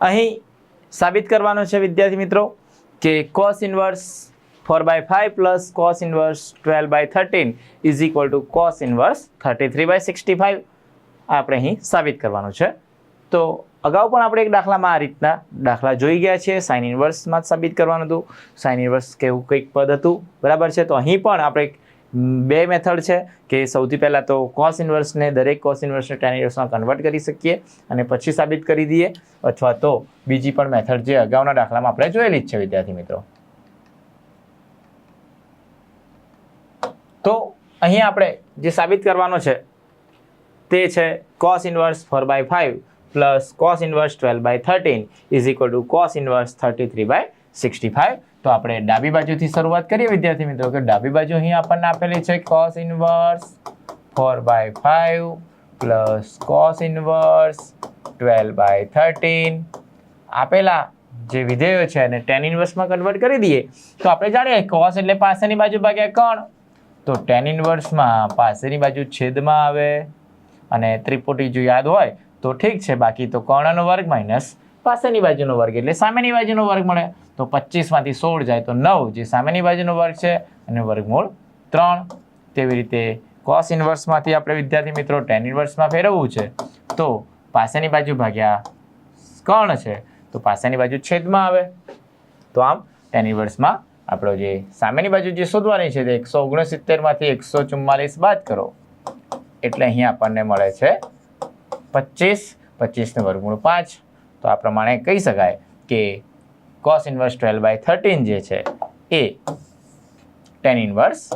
અહીં સાબિત કરવાનો છે, વિદ્યાર્થી મિત્રો, કે cos inverse four by five plus cos inverse twelve by thirteen is equal to cos inverse thirty three by sixty five આપણે અહીં સાબિત કરવાનું છે. તો અગાઉ પણ આપણે એક દાખલામાં આ રીતના દાખલા જોઈ ગયા છે. સાઇન ઇન્વર્સમાં સાબિત કરવાનું હતું. સાઇન ઇન્વર્સ કેવું કંઈક પદ હતું. બરાબર છે? તો અહીં પણ આપણે બે મેથડ છે કે સૌથી પહેલાં તો કોસ ઇન્વર્સને દરેક કોસ ઇન્વર્સને ટેન ઇન્વર્સમાં કન્વર્ટ કરી શકીએ અને પછી સાબિત કરી દઈએ. અથવા તો બીજી પણ મેથડ જે અગાઉના દાખલામાં આપણે જોયેલી જ છે, વિદ્યાર્થી મિત્રો. તો અહીં આપણે જે સાબિત કરવાનો છે તે છે cos inverse four by five plus cos inverse twelve by thirteen is equal to cos inverse thirty three by sixty five તો આપણે ડાબી બાજુથી શરૂઆત કરીએ, વિદ્યાર્થી મિત્રો, કે ડાબી બાજુ અહીં આપણને આપેલી છે cos inverse four by five plus cos inverse twelve by thirteen આપેલા જે વિધેયો છે એને ટેન ઇન્વર્સમાં કન્વર્ટ કરી દઈએ. તો આપણે જાણીએ કોસ એટલે પાસેની બાજુ ભાગ્યા કોણ. તો ટેન ઇન્વર્સમાં પાસેની બાજુ છેદમાં આવે. અને ત્રિપુટી જો યાદ હોય તો ઠીક છે, બાકી તો કર્ણનો વર્ગ માઇનસ પાસેની બાજુનો વર્ગ. એટલે સામેની બાજુનો વર્ગ મળે તો પચીસમાંથી સોળ જાય તો નવ. જે સામેની બાજુનો વર્ગ છે અને વર્ગમૂળ ત્રણ. તેવી રીતે કોસ ઇન્વર્સમાંથી આપણે વિદ્યાર્થી મિત્રો ટેન ઇન્વર્સમાં ફેરવવું છે તો પાસેની બાજુ ભાગ્યા કર્ણ છે? તો પાસેની બાજુ છેદમાં આવે. તો આમ ટેન ઇન્વર્સમાં આપણો જે સામેની બાજુ જે શોધવાની છે તે એકસો ઓગણસિત્તેરમાંથી એકસો ચુમ્માલીસ બાદ કરો. એટલે અહીં આપણને મળે છે પચીસ. પચીસનું વર્ગમૂળ પાંચ. તો આ પ્રમાણે કહી શકાય કે cos inverse twelve by thirteen જે છે એ tan inverse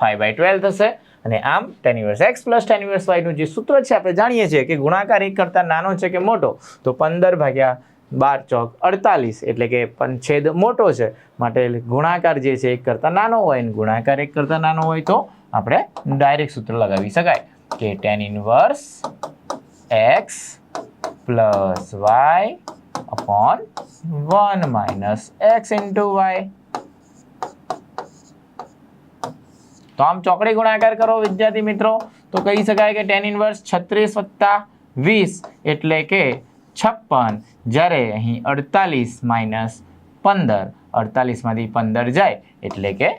five by twelve થશે. અને આમ tan inverse x plus tan inverse વાયનું જે સૂત્ર છે, આપણે જાણીએ છીએ કે ગુણાકાર એક કરતાં નાનો છે કે મોટો? તો પંદર ભાગ્યા બાર ચોક અડતાલીસ એટલે કે પં- છેદ મોટો છે. માટે ગુણાકાર જે છે, એક કરતાં નાનો હોય ને ગુણાકાર એક કરતાં નાનો હોય તો આપણે ડાયરેક્ટ સૂત્ર લગાવી શકાય કે tan inverse x plus y upon one minus x into y તો આમ ચોકડી ગુણાકાર કરો વિદ્યાર્થી મિત્રો. તો કહી શકાય કે ટેન ઇન્વર્સ છત્રીસ વત્તા વીસ એટલે કે છપ્પન. જ્યારે અહીં અડતાલીસ માઇનસ પંદર. અડતાલીસમાંથી પંદર જાય એટલે કે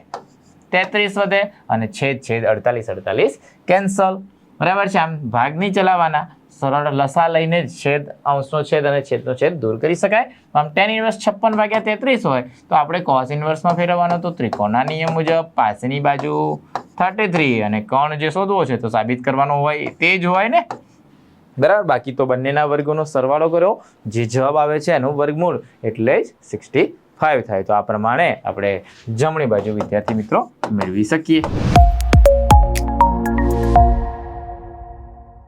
તેત્રીસ વધે અને છેદ છેદ અડતાલીસ અડતાલીસ કેન્સલ બરાબર છે? આમ ભાગ નહીં ચલાવવાના. સરળ લસા લઈને છેદ, અંશનો છેદ અને છેદનો છેદ દૂર કરી શકાય. આમ ટેન ઇન્વર્સ છપ્પન ભાગ્યા તેત્રીસ હોય, તો આપણે કોસ ઇન્વર્સમાં ફેરવવાનો તો ત્રિકોણના નિયમ મુજબ પાસેની બાજુ થર્ટી થ્રી અને કોણ જે શોધવો છે તો સાબિત કરવાનો હોય તે જ હોય ને? બરાબર? બાકી તો બંનેના વર્ગોનો સરવાળો કર્યો. જે જવાબ આવે છે એનું વર્ગમૂળ એટલે જ સિક્સટી ફાઇવ થાય. તો આ પ્રમાણે આપણે જમણી બાજુ વિદ્યાર્થી મિત્રો મેળવી શકીએ.